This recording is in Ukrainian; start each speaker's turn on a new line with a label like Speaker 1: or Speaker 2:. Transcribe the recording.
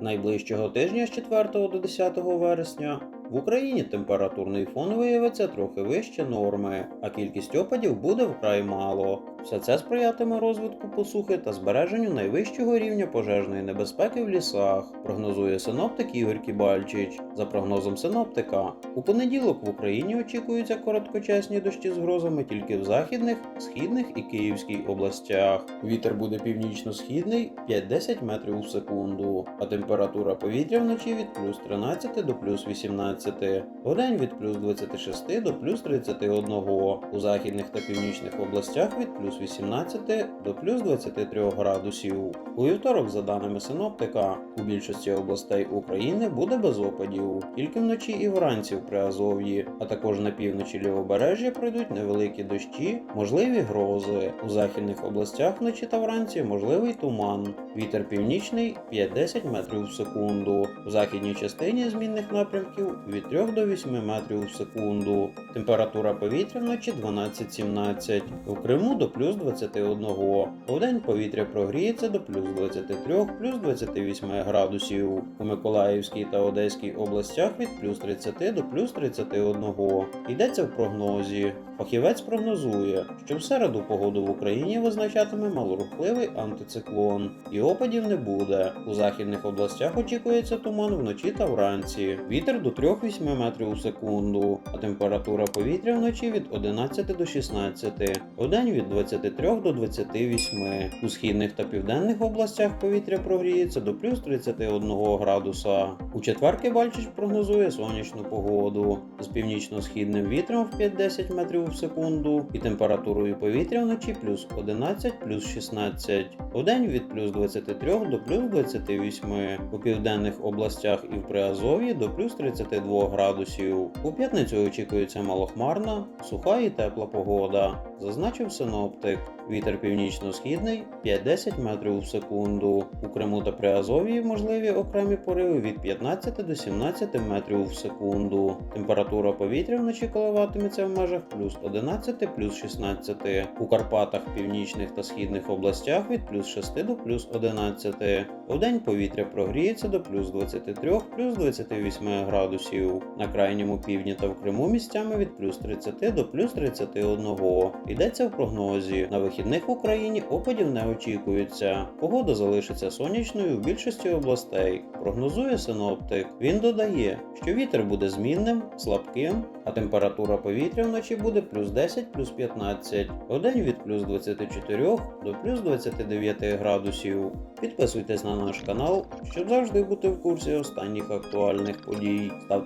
Speaker 1: Найближчого тижня з 4 до 10 вересня в Україні температурний фон виявиться трохи вище норми, а кількість опадів буде вкрай мало. Все це сприятиме розвитку посухи та збереженню найвищого рівня пожежної небезпеки в лісах, прогнозує синоптик Ігор Кібальчич. За прогнозом синоптика, у понеділок в Україні очікуються короткочасні дощі з грозами тільки в західних, східних і Київській областях. Вітер буде північно-східний 5-10 метрів у секунду, а температура повітря вночі від плюс 13 до плюс 18, вдень від плюс 26 до плюс 31, у західних та північних областях від плюс 18 до плюс 23 градусів. У вівторок, за даними синоптика, у більшості областей України буде без опадів, тільки вночі і вранці в Приазов'ї, а також на півночі лівобережжя пройдуть невеликі дощі, можливі грози. У західних областях вночі та вранці можливий туман. Вітер північний 5-10 метрів в секунду. У західній частині змінних напрямків від 3 до 8 метрів в секунду. Температура повітря вночі 12-17. У Криму до плюс 21. У день повітря прогріється до плюс 23, плюс 28 градусів. У Миколаївській та Одеській областях від плюс 30 до плюс 31. Йдеться в прогнозі. Фахівець прогнозує, що в середу погоду в Україні визначатиме малорухливий антициклон, і опадів не буде. У західних областях очікується туман вночі та вранці. Вітер до 3-8 метрів у секунду, а температура повітря вночі від 11 до 16, вдень від 23 до 28. У східних та південних областях повітря прогріється до плюс 31 градуса. У четвер Кибальчич прогнозує сонячну погоду з північно-східним вітром в 5-10 метрів в секунду і температурою повітря вночі плюс 11 плюс 16, вдень від плюс 23 до плюс 28, у південних областях і в Приазов'ї до плюс 32 градусів. У п'ятницю очікується малохмарна, суха і тепла погода, зазначив синоптик. Вітер північно-східний 5-10 метрів в секунду. У Криму та Приазов'ї можливі окремі пориви від 15 до 17 метрів в секунду. Температура повітря вночі коливатиметься в межах плюс 11 плюс 16. У Карпатах, північних та східних областях від плюс 6 до плюс 11. Вдень повітря прогріється до плюс 23 плюс 28 градусів. На крайньому півдні та в Криму місцями від плюс 30 до плюс 31. Йдеться в прогнозі. На вихідних в Україні опадів не очікується. Погода залишиться сонячною в більшості областей. Прогнозує синоптик. Він додає, що вітер буде змінним, слабким, а температура повітря вночі буде плюс 10 плюс 15, вдень від плюс 24 до плюс 29 градусів. Підписуйтесь на наш канал, щоб завжди бути в курсі останніх актуальних подій. Ставте